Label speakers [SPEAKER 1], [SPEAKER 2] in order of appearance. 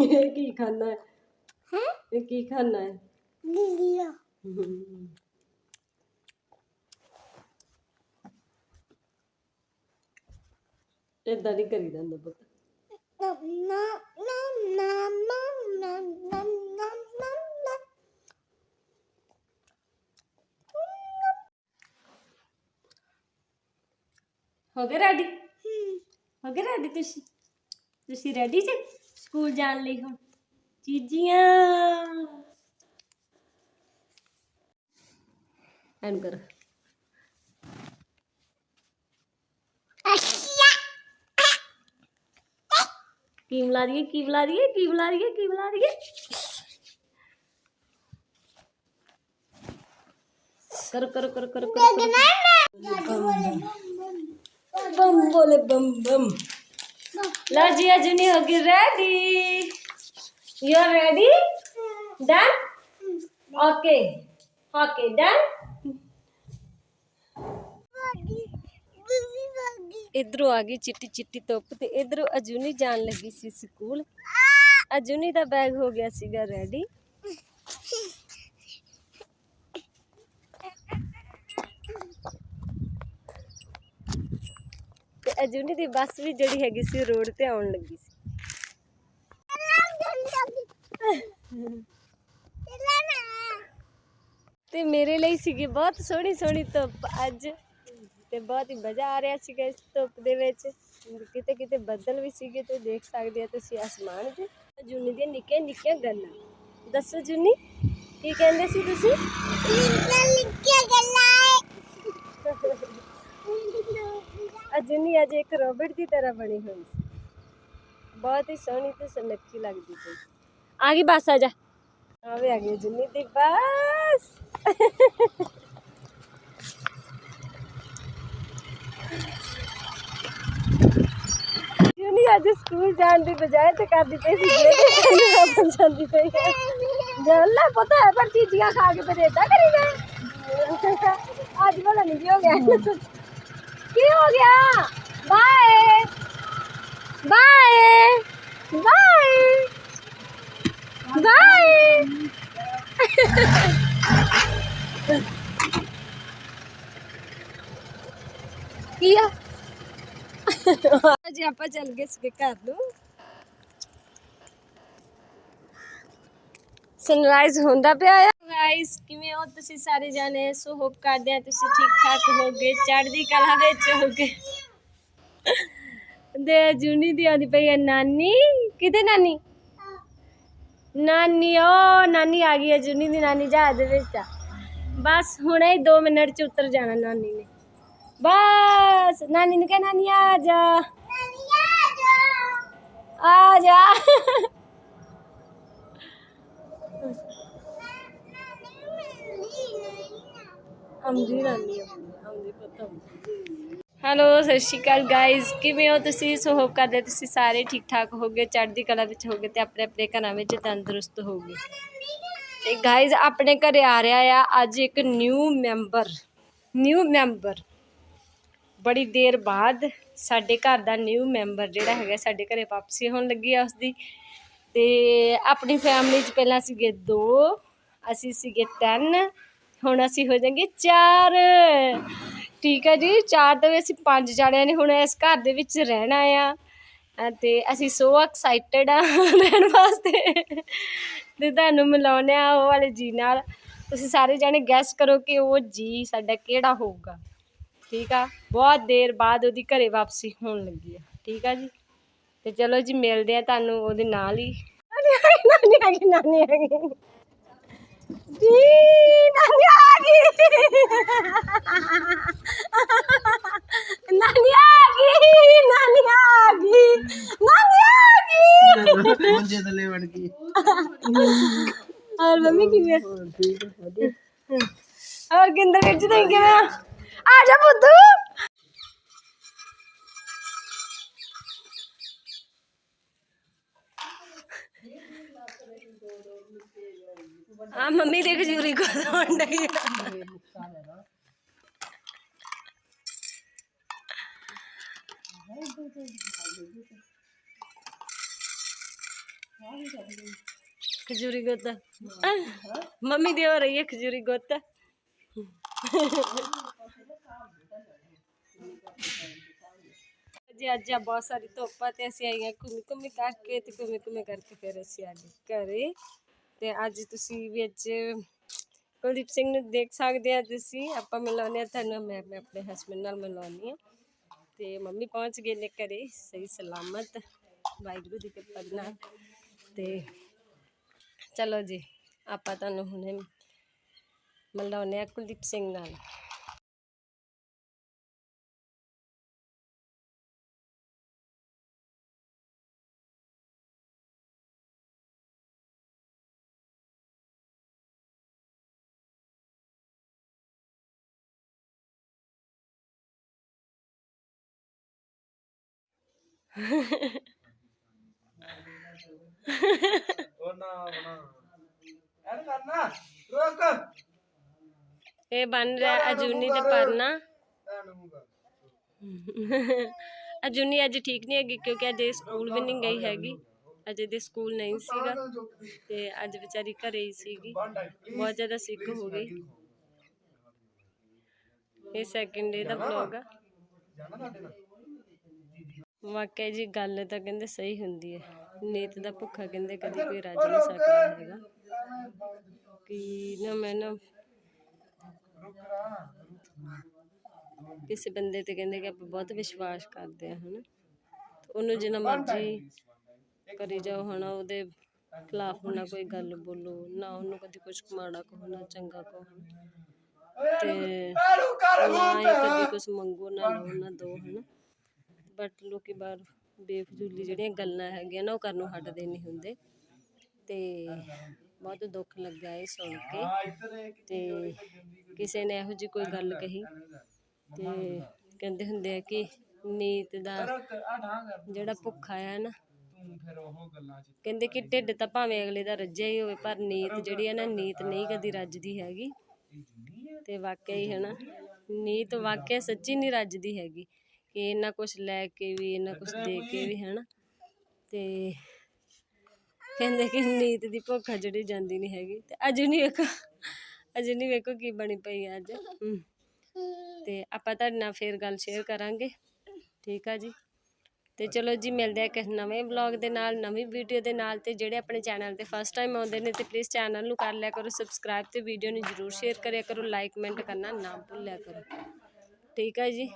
[SPEAKER 1] ਇਹ ਕੀ ਖਾਣਾ ਹੈ?
[SPEAKER 2] ਹੈ?
[SPEAKER 1] ਇਹ ਕੀ ਖਾਣਾ ਹੈ?
[SPEAKER 2] ਲੀਲੀਆ।
[SPEAKER 1] ਏਦਾਂ ਨਹੀਂ ਕਰੀਦਾ ਹੁੰਦਾ ਪੁੱਤ।
[SPEAKER 2] ਨਾ ਨਾ ਨਾ ਨਾ ਨਾ ਨਾ ਨਾ ਨਾ
[SPEAKER 1] ਹੋ ਗਏ ਰੈਡੀ ਹੋ। ਗਏ ਰੈਡੀ ਤੁਸੀਂ? ਤੁਸੀਂ ਰੈਡੀ ਜੀ? ਸਕੂਲ ਜਾਣ ਲਈ ਹੁਣ। ਚੀਜ਼ੀਆਂ। ਐਨ ਕਰ।
[SPEAKER 2] ਅੱਛਾ।
[SPEAKER 1] ਕੀ ਬੁਲਾ ਰਹੀ ਹੈ ਕੀ ਬੁਲਾ ਰਹੀ ਹੈ ਕੀ ਬੁਲਾ ਰਹੀ ਹੈ ਕੀ ਬੁਲਾ ਰਹੀ ਹੈ? ਕਰੋ ਕਰੋ ਕਰੋ ਕਰੋ ਕਰੋ ਕਰੋ। ਬਮ ਬੋਲੇ ਬਮ ਬਮ। लो जी जुनी होगी ready you are ready done okay okay done इधर आ गई चिट्टी चिट्टी धुप तो इधर अजूनी जान लगी सी स्कूल। अजूनी का बैग हो गया सीगा रेडी ਅਜੂਨੀ ਦੀ ਬੱਸ ਵੀ ਜਿਹੜੀ ਹੈਗੀ ਸੀ ਰੋਡ ਤੇ ਆਉਣ ਲੱਗੀ ਸੀ। ਤੇ ਮੇਰੇ ਲਈ ਸੀਗੀ ਬਹੁਤ ਸੋਹਣੀ ਸੋਹਣੀ ਧੁੱਪ ਅੱਜ। ਤੇ ਬਹੁਤ ਹੀ ਮਜ਼ਾ ਆ ਰਿਹਾ ਸੀਗਾ ਇਸ ਧੁੱਪ ਦੇ ਵਿੱਚ। ਕਿਤੇ ਕਿਤੇ ਬੱਦਲ ਵੀ ਸੀਗੇ ਤੇ ਦੇਖ ਸਕਦੇ ਆ ਤੁਸੀਂ ਆਸਮਾਨ ਤੇ ਜੁਨੀ ਦੀਆਂ ਨਿੱਕੀਆਂ ਨਿੱਕੀਆਂ ਗੱਲਾਂ। ਦੱਸੋ ਜੁਨੀ ਕੀ ਕਹਿੰਦੇ ਸੀ ਤੁਸੀਂ? ਅਜੁਨੀ ਅੱਜ ਇੱਕ ਰੋਬਟ ਦੀ ਤਰ੍ਹਾਂ ਬਣੀ ਹੋਈ ਸੀ। ਬਹੁਤ ਹੀ ਸੋਹਣੀ ਤੇ ਸੁਨੱਖੀ ਲੱਗਦੀ ਸੀ। ਆ ਗਈ ਬੱਸ, ਆ ਜਾ। ਆਵੇ ਆ ਗਈ ਜੁਨੀ ਦੀ ਬੱਸ। ਜੁਨੀ ਅੱਜ ਸਕੂਲ ਜਾਣ ਦੀ ਬਜਾਏ ਤੇ ਕਰਦੀ ਪਈ ਸੀ ਜਿਹੜੇ ਆਪਾਂ ਜਾਂਦੀ ਪਈ ਹੈ। ਜੱਲਾ ਪਤਾ ਹੈ ਪਰ ਚੀਜ਼ੀਆਂ ਖਾ ਕੇ ਫਿਰ ਏਦਾਂ ਕਰੀਦਾ ਅੱਜ ਵਾਲਾ ਨਹੀਂ ਹੋ ਗਿਆ। हो गया। बाय बाय बाय बाय आप चल गए इसके सनराइज होंदा पे आया। ਗਾਇਸ ਕਿਵੇਂ ਹੋ ਤੁਸੀਂ ਸਾਰੇ ਜਾਣੇ? ਸੋ ਹੋਪ ਕਰਦੇ ਆ ਤੁਸੀਂ ਠੀਕ ਠਾਕ ਹੋਗੇ ਚੜ੍ਹਦੀ ਕਲਾ ਵਿੱਚ ਹੋਗੇ ਦੇ ਜੂਨੀ ਦੀ ਆਉਂਦੀ ਪਈ ਹੈ ਨਾਨੀ। ਕਿਤੇ ਨਾਨੀ? ਨਾਨੀ ਓ ਨਾਨੀ ਆ ਗਈ ਹੈ ਜੂਨੀ ਦੀ ਨਾਨੀ ਜਹਾਜ਼ ਦੇ ਵਿੱਚ ਆ ਬਸ ਹੁਣੇ ਹੀ 2 ਮਿੰਟ ਚ ਉਤਰ ਜਾਣਾ ਨਾਨੀ ਨੇ। ਬਸ ਨਾਨੀ ਨੇ ਕਿਹਾ ਨਾਨੀ ਆ ਜਾ। ਆ ਜਾ। ਆਉਂਦੀ ਨਾਨੀ ਆਉਂਦੀ ਪਤਾ ਹੈਲੋ, ਸਤਿ ਸ਼੍ਰੀ ਅਕਾਲ ਗਾਇਜ਼ ਕਿਵੇਂ ਹੋ ਤੁਸੀਂ? ਸੋ ਹੋਪ ਕਰਦੇ ਤੁਸੀਂ ਸਾਰੇ ਠੀਕ ਠਾਕ ਹੋਗੇ ਚੜ੍ਹਦੀ ਕਲਾ ਵਿੱਚ ਹੋਗੇ ਤੇ ਆਪਣੇ ਆਪਣੇ ਘਰਾਂ ਵਿੱਚ ਤੰਦਰੁਸਤ ਹੋਗੇ ਤੇ ਗਾਇਜ਼ ਆਪਣੇ ਘਰੇ ਆ ਰਿਹਾ ਆ ਅੱਜ ਇੱਕ ਨਿਊ ਮੈਂਬਰ ਨਿਊ ਮੈਂਬਰ ਬੜੀ ਦੇਰ ਬਾਅਦ ਸਾਡੇ ਘਰ ਦਾ ਨਿਊ ਮੈਂਬਰ ਜਿਹੜਾ ਹੈਗਾ ਸਾਡੇ ਘਰੇ ਵਾਪਸੀ ਹੋਣ ਲੱਗੀ ਆ ਉਸਦੀ। ਤੇ ਆਪਣੀ ਫੈਮਿਲੀ 'ਚ ਪਹਿਲਾਂ ਸੀਗੇ ਦੋ, ਅਸੀਂ ਸੀਗੇ ਤਿੰਨ ਹੁਣ ਅਸੀਂ ਹੋ ਜਾਵਾਂਗੇ ਚਾਰ। ਠੀਕ ਹੈ ਜੀ, ਚਾਰ ਤੋਂ ਵੀ ਅਸੀਂ ਪੰਜ ਜਾਣਿਆਂ ਨੇ ਹੁਣ ਇਸ ਘਰ ਦੇ ਵਿੱਚ ਰਹਿਣਾ ਆ। ਅਤੇ ਅਸੀਂ ਸੋ ਐਕਸਾਈਟਡ ਆ ਰਹਿਣ ਵਾਸਤੇ। ਤੇ ਤੁਹਾਨੂੰ ਮਿਲਾਉਂਦੇ ਆ ਉਹ ਵਾਲੇ ਜੀ ਨਾਲ। ਤੁਸੀਂ ਸਾਰੇ ਜਾਣੇ ਗੈਸ ਕਰੋ ਕਿ ਉਹ ਜੀ ਸਾਡਾ ਕਿਹੜਾ ਹੋਊਗਾ। ਠੀਕ ਆ, ਬਹੁਤ ਦੇਰ ਬਾਅਦ ਉਹਦੀ ਘਰੇ ਵਾਪਸੀ ਹੋਣ ਲੱਗੀ ਆ। ਠੀਕ ਆ ਜੀ। ਤੇ ਚਲੋ ਜੀ, ਮਿਲਦੇ ਆ ਤੁਹਾਨੂੰ ਉਹਦੇ ਨਾਲ ਹੀ। ਨਾਨੀ ਆ ਗਈ, ਨਾਨੀ ਆ ਗਈ। ਜੀ ਨਾਨੀ ਆ ਗਈ ਨਾਨੀ ਆ ਗਈ ਨਾਨੀ ਆ ਗਈ ਨਾਨੀ ਆ ਗਈ
[SPEAKER 3] ਮੰਜੇ ਥੱਲੇ ਵੜ ਗਈ
[SPEAKER 1] ਔਰ ਮੰਮੀ ਕਿਵੇਂ
[SPEAKER 3] ਠੀਕ ਵਧੀਆ
[SPEAKER 1] ਔਰ ਕਿੰਦਰ ਵਿੱਚ ਨਹੀਂ ਕਿਵੇਂ ਆ ਜਾ ਬੁੱਧੂ ਆ ਮੰਮੀ ਦੇਖ ਜੂਰੀ ਕੋ ਹੋਣ ਡਈ ਆ। ਖਜੂਰੀ ਗੋਤਾ ਮੰਮੀ ਦੀ ਹੋ ਰਹੀ ਹੈ ਖਜੂਰੀ ਗੋਤਾ ਜੀ ਅੱਜ ਆ ਬਹੁਤ ਸਾਰੀ ਧੁੱਪਾਂ ਤੇ ਅਸੀਂ ਆਈਆਂ ਘੁੰਮੀ ਘੁੰਮੀ ਕਰਕੇ ਤੇ ਘੁੰਮੀ ਘੁੰਮੀ ਕਰਕੇ ਫਿਰ ਅਸੀਂ ਆ ਗਏ ਘਰੇ ਤੇ ਅੱਜ ਤੁਸੀਂ ਵਿੱਚ ਕੁਲਦੀਪ ਸਿੰਘ ਨੂੰ ਦੇਖ ਸਕਦੇ ਆ ਤੁਸੀਂ। ਆਪਾਂ ਮਿਲਾਉਂਦੇ ਆ ਤੁਹਾਨੂੰ, ਮੈਂ ਮੈਂ ਆਪਣੇ ਹਸਬੰਡ ਨਾਲ ਮਿਲਾਉਂਦੀ ਆ ਤੇ ਮੰਮੀ ਪਹੁੰਚ ਗਏ ਨੇ ਘਰੇ, ਸਹੀ ਸਲਾਮਤ। ਵਾਹਿਗੁਰੂ ਦੀ ਕਿਰਪਾ ਦੇ ਨਾਲ। ਤੇ ਚਲੋ ਜੀ, ਆਪਾਂ ਤੁਹਾਨੂੰ ਹੁਣੇ ਮਿਲਾਉਂਦੇ ਆ ਕੁਲਦੀਪ ਸਿੰਘ ਨਾਲ।
[SPEAKER 3] ਉਹ ਨਾ ਬਣਾ ਐਨ ਕਰਨਾ ਰੋਕ
[SPEAKER 1] ਇਹ ਬਣ ਰਿਹਾ ਅਜੂਨੀ ਤੇ ਪਰਨਾ
[SPEAKER 3] ਐਨ ਹੋਊਗਾ
[SPEAKER 1] ਅਜੂਨੀ ਅੱਜ ਠੀਕ ਨਹੀਂ ਹੈਗੀ ਕਿਉਂਕਿ ਅੱਜ ਇਹ ਸਕੂਲ ਵੀ ਨਹੀਂ ਗਈ ਹੈਗੀ। ਅਜੇ ਦੇ ਸਕੂਲ ਨਹੀਂ ਸੀਗਾ ਤੇ ਅੱਜ ਵਿਚਾਰੀ ਘਰੇ ਹੀ ਸੀਗੀ। ਬਹੁਤ ਜ਼ਿਆਦਾ ਸਿੱਕ ਹੋ ਗਈ। ਇਹ ਸੈਕਿੰਡ ਡੇ ਦਾ ਵਲੌਗ ਆ।
[SPEAKER 3] ਜਾਣਾ ਸਾਡੇ ਨਾਲ?
[SPEAKER 1] ਵਾਕਿਆ ਜੀ ਗੱਲ ਤਾਂ ਕਹਿੰਦੇ ਸਹੀ ਹੁੰਦੀ ਹੈ। ਨੀਤ ਦਾ ਭੁੱਖਾ ਕਹਿੰਦੇ ਕਦੀ ਕੋਈ ਰੱਜ ਨਹੀਂ ਸਕਦਾ ਹੈਗਾ। ਕਿ ਨਾ ਮੈਂ ਨਾ ਕਿਸੇ ਬੰਦੇ ਤੇ ਕਹਿੰਦੇ ਕਿ ਆਪਾਂ ਬਹੁਤ ਵਿਸ਼ਵਾਸ ਕਰਦੇ ਆ ਹਨਾ। ਉਹਨੂੰ ਜਿੰਨਾ ਮਰਜ਼ੀ ਕਰੀ ਜਾਓ, ਹਨਾ, ਉਹਦੇ ਖਿਲਾਫ ਨਾ ਕੋਈ ਗੱਲ ਬੋਲੋ, ਨਾ ਉਹਨੂੰ ਕਦੀ ਕੁਝ ਮਾੜਾ ਕਹੋ, ਨਾ ਚੰਗਾ ਕਹੋ ਤੇ ਨਾ ਹੀ ਕਦੀ ਕੁਝ ਮੰਗੋ, ਨਾ ਲਓ, ਨਾ ਦੋ, ਹਨਾ। ਬਟ ਲੋਕੀ ਬਾਹਰ ਬੇਫਜ਼ੂਲੀ ਜਿਹੜੀਆਂ ਗੱਲਾਂ ਹੈਗੀਆਂ ਨਾ ਉਹ ਕਰਨੋਂ ਹਟਦੇ ਨਹੀਂ ਹੁੰਦੇ। ਤੇ ਬਹੁਤ ਦੁੱਖ ਲੱਗਾ ਇਹ ਸੁਣ ਕੇ। ਤੇ ਕਿਸੇ ਨੇ ਇਹੋ ਜਿਹੀ ਕੋਈ ਗੱਲ ਕਹੀ। ਤੇ ਕਹਿੰਦੇ ਹੁੰਦੇ ਆ ਕਿ ਨੀਤ ਦਾ ਜਿਹੜਾ ਭੁੱਖਾ ਆ ਨਾ, ਕਹਿੰਦੇ ਕਿ ਢਿੱਡ ਤਾਂ ਭਾਵੇਂ ਅਗਲੇ ਦਾ ਰੱਜਿਆ ਹੀ ਹੋਵੇ, ਪਰ ਨੀਤ ਜਿਹੜੀ ਹੈ ਨਾ, ਨੀਤ ਨਹੀਂ ਕਦੀ ਰੱਜਦੀ ਹੈਗੀ। ਤੇ ਵਾਕਿਆ ਹੀ ਹੈ ਨਾ, ਨੀਤ ਵਾਕਿਆ ਸੱਚੀ ਨਹੀਂ ਰੱਜਦੀ ਹੈਗੀ। ਕਿ ਇੰਨਾ ਕੁਝ ਲੈ ਕੇ ਵੀ ਇੰਨਾ ਕੁਝ ਦੇ ਕੇ ਵੀ ਹੈ ਨਾ ਤੇ ਕਹਿੰਦੇ ਕਿ ਨੀਤ ਦੀ ਭੁੱਖ ਜਿਹੜੀ ਜਾਂਦੀ ਨਹੀਂ ਹੈਗੀ। ਤੇ ਅਜੇ ਨਹੀਂ ਵੇਖੋ ਅਜੇ ਨਹੀਂ ਵੇਖੋ ਕੀ ਬਣੀ ਪਈ ਅੱਜ। ਤੇ ਆਪਾਂ ਤੁਹਾਡੇ ਨਾਲ ਫੇਰ ਗੱਲ ਸ਼ੇਅਰ ਕਰਾਂਗੇ। ਠੀਕ ਆ ਜੀ? ਤੇ ਚਲੋ ਜੀ ਮਿਲਦੇ ਆ ਇੱਕ ਨਵੇਂ ਵਲੌਗ ਦੇ ਨਾਲ ਨਵੀਂ ਵੀਡੀਓ ਦੇ ਨਾਲ। ਤੇ ਜਿਹੜੇ ਆਪਣੇ ਚੈਨਲ ਤੇ ਫਸਟ ਟਾਈਮ ਆਉਂਦੇ ਨੇ ਤੇ ਪਲੀਜ਼ ਚੈਨਲ ਨੂੰ ਕਰ ਲਿਆ ਕਰੋ ਸਬਸਕ੍ਰਾਈਬ ਤੇ ਵੀਡੀਓ ਨੂੰ ਜਰੂਰ ਸ਼ੇਅਰ ਕਰਿਆ ਕਰੋ। ਲਾਈਕ ਕਮੈਂਟ ਕਰਨਾ ਨਾ ਭੁੱਲਿਆ ਕਰੋ। ਠੀਕ ਆ ਜੀ?